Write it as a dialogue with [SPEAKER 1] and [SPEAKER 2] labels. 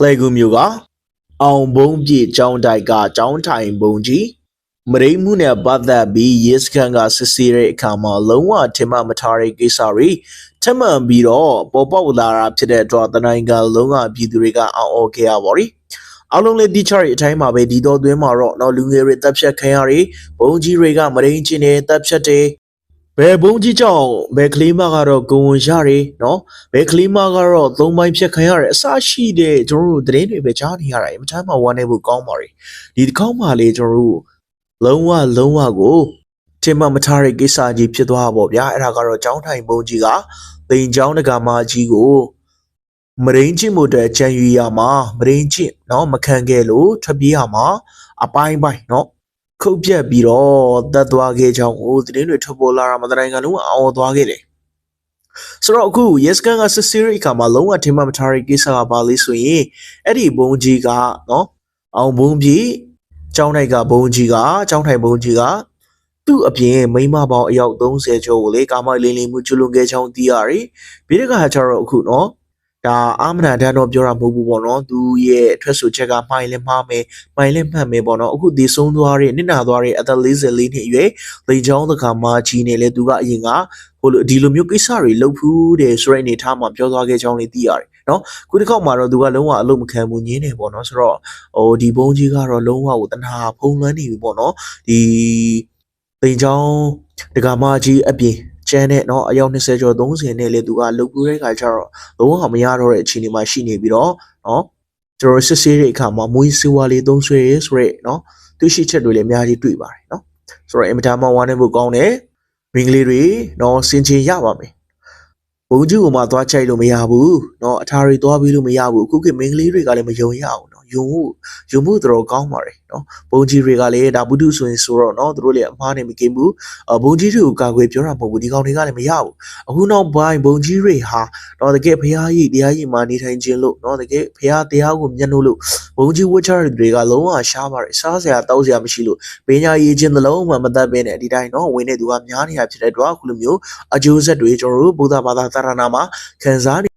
[SPEAKER 1] လှဲကူမျိုးကအောင်ဘုံပြည့်ចောင်းတိုက်ကចောင်းထိုင်ဘုံကြီးမရိမှုနဲ့ပတ်သက်ပြီးရဲစခန်းကစစ်ဆေးတဲ့အခါမှာလုံးဝထင်မှတ်မထားတဲ့ကိစ္စတွေထပ်မံပြီးတော့ပေါ်ပေါက်လာတာဖြစ်တဲ့အတွက်တနိုင်ငံလုံးကပြည်သူတွေကအောင်းအော်ခဲ့ရပါပြီအလုံးလေးတိချရီအတိုင်းမှာပဲဒီတော့သွင်းမှာတော့တော့လူငယ်တွေတပ်ဖြတ်ခံရတွေဘုံကြီးတွေကမရင်းချင်းတွေတပ်ဖြတ်တယ် ဘယ်ဘုံကြီးကြောင့်ဘယ်ကလေးမကတော့ဂုံဝင်ရတယ်နော်ဘယ်ကလေးမကတော့သုံးပိုင်းဖြတ်ခံရတယ်အစရှိတဲ့ကျွန်တော်တို့သတင်းတွေပဲကြားနေရတာအမှန်တမ်းမှဝမ်းနေဖို့ကောင်းပါရီဒီတစ်ခေါက်မှလေကျွန်တော်တို့လုံးဝလုံးဝကိုထင်မှတ်မထားတဲ့ကိစ္စကြီးဖြစ်သွားတာပေါ့ဗျာအဲ့ဒါကတော့ចောင်းထိုင်ဘုံကြီးကတိန်ချောင်းတကာမကြီးကိုမရင်းချင်းမို့တဲ့ကြံယူရမှာမရင်းချင်းเนาะမခံခဲ့လို့ထွက်ပြေးရမှာအပိုင်းပိုင်းเนาะ ခုတ်ပြတ်ပြီးတော့တတ်သွားခဲ့ကြောင်းကိုသတင်းတွေထွက်ပေါ်လာတာမတိုင်းကလုံးဝအော်သွားခဲ့တယ်ဆိုတော့အခု yes can ကစစ်စစ်ရိအခါမှာလုံးဝထင်မှမထားတဲ့ကိစ္စကပါလေဆိုရင်အဲ့ဒီဘုံကြီးကနော်အောင်ဘုံကြီးကျောင်းတိုက်ကဘုံကြီးကကျောင်းထိုင်ဘုံကြီးကသူ့အပြင်မိမပေါင်းအယောက်30ကျော်ကိုလေကာမလင်းလင်းမှုကျွလွန်ခဲ့ကြောင်းသိရတယ်။ဘေးကဟာကျတော့အခုနော် ဒါအာမနာတန်းတော့ပြောတာမဟုတ်ဘူးပေါ့နော်သူရဲ့အထွက်ဆိုချက်ကမှိုင်လဲမှားမယ်မှိုင်လဲမှတ်မယ်ပေါ့နော်အခုဒီဆုံးသွားတဲ့နစ်နာသွားတဲ့အသက်44နှစ်အရွယ်လိန်ချောင်းတခါမှကြီးနေလဲသူကအရင်ကဟိုလိုဒီလိုမျိုးကိစ္စတွေလုပ်ဖူးတယ်ဆိုတဲ့အနေထားမှာပြောသွားခဲ့ချောင်းလေးသိရတယ်နော်ခုတစ်ခေါက်မှာတော့သူကလုံးဝအလုံးမခံဘူးညင်းနေပေါ့နော်ဆိုတော့ဟိုဒီဘုံကြီးကတော့လုံးဝကိုတနာဖုံးလွှမ်းနေပြီပေါ့နော်ဒီလိန်ချောင်းတခါမှကြီးအပြင် ကျန်းတဲ့เนาะအယောက်20ကျော်30နဲ့လေသူကလုတ်ကူးတဲ့ခါကျတော့လုံးဝမရတော့တဲ့အခြေအနေမှာရှိနေပြီးတော့เนาะကျွန်တော်စစ်ဆေးတဲ့အခါမှာမွေးစဝါလေးသုံးဆွဲရဲဆိုရဲเนาะသူရှိချက်တွေလည်းအများကြီးတွေ့ပါတယ်เนาะဆိုတော့အင်မတန်မှဝမ်းနေဖို့ကောင်းတယ်မင်္ဂလေးတွေเนาะစင်ချင်ရပါမယ်ဘုံကြီးကမှသွားချိုက်လို့မရဘူးเนาะအထာတွေသွားပြီးလို့မရဘူးအခုကမင်္ဂလေးတွေကလည်းမယုံရအောင်เนาะ ယုံမှုယုံမှုတော်ကောင်းပါတယ်နော်ဘုံကြီးတွေကလည်းဒါဘုဒ္ဓဆိုရင်ဆိုတော့နော်တို့လည်းအမှားနဲ့မကင်းဘူးဘုံကြီးတွေကိုကာကွယ်ပြောတာမဟုတ်ဘူးဒီကောင်တွေကလည်းမရဘူးအခုနောက်ပိုင်းဘုံကြီးတွေဟာနော်တကယ်ဘုရားကြီးတရားကြီးမှာနေထိုင်ခြင်းလို့နော်တကယ်ဘုရားတရားကိုမျက်နှုလို့ဘုံကြီးဝတ်ချတဲ့တွေကလုံးဝရှားပါတယ်စားစရာတောက်စရာမရှိလို့ဘင်းညာရေးခြင်းသလုံးမှမတတ်ဘဲနဲ့ဒီတိုင်းနော်ဝင်တဲ့သူကများနေတာဖြစ်တဲ့အတွက်အခုလိုမျိုးအကျိုးဆက်တွေကျွန်တော်တို့ဘုရားဘာသာသာရဏာမှာခံစား